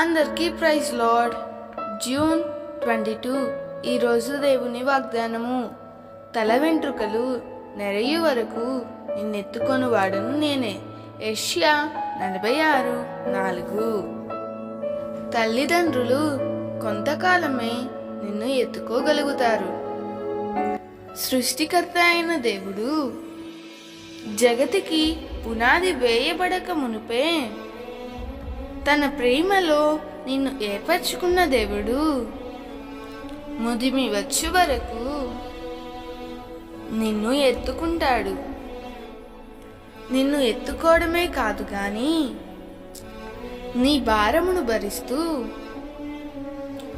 అందరికీ praise Lord. June twenty two ఈరోజు దేవుని వాగ్దానము. తల వెంట్రుకలు నెరయు వరకు నిన్నెత్తుకొని వాడను నేనే. ఏషియా నలభై ఆరు నాలుగు. తల్లిదండ్రులు కొంతకాలమే నిన్ను ఎత్తుకోగలుగుతారు. సృష్టికర్త అయిన దేవుడు జగతికి పునాది వేయబడక మునుపే తన ప్రేమలో నిన్ను ఏర్పరచుకున్న దేవుడు. ముదిమి వచ్చే వరకు నిన్ను ఎత్తుకుంటాడు. నిన్ను ఎత్తుకోవడమే కాదు కానీ నీ భారమును భరిస్తూ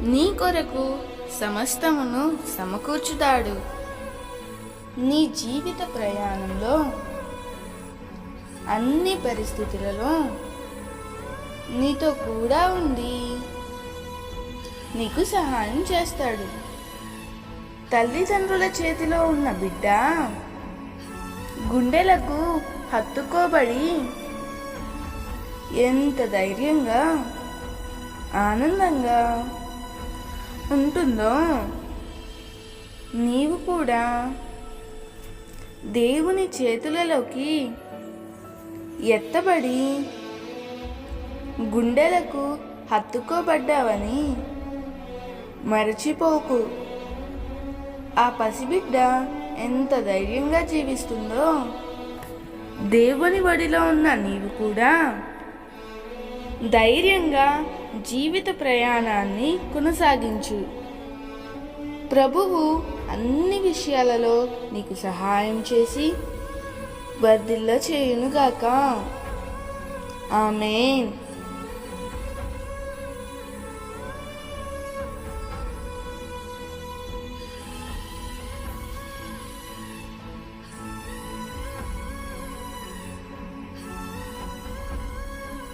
నీ కొరకు సమస్తమును సమకూర్చుతాడు. నీ జీవిత ప్రయాణంలో అన్ని పరిస్థితులలో నీతో కూడా ఉండి నీకు సహాయం చేస్తాడు. తల్లిదండ్రుల చేతిలో ఉన్న బిడ్డ గుండెలకు హత్తుకోబడి ఎంత ధైర్యంగా ఆనందంగా ఉంటుందో నీవు కూడా దేవుని చేతులలోకి ఎత్తబడి గుండెలకు హత్తుకోబడ్డావని మరచిపోకు. ఆ పసిబిడ్డ ఎంత ధైర్యంగా జీవిస్తుందో. దేవుని బడిలో ఉన్న నీవు కూడా ధైర్యంగా జీవిత ప్రయాణాన్ని కొనసాగించు. ప్రభువు అన్ని విషయాలలో నీకు సహాయం చేసి వర్ధిల్ల చేయునుగాక ఆమెన్.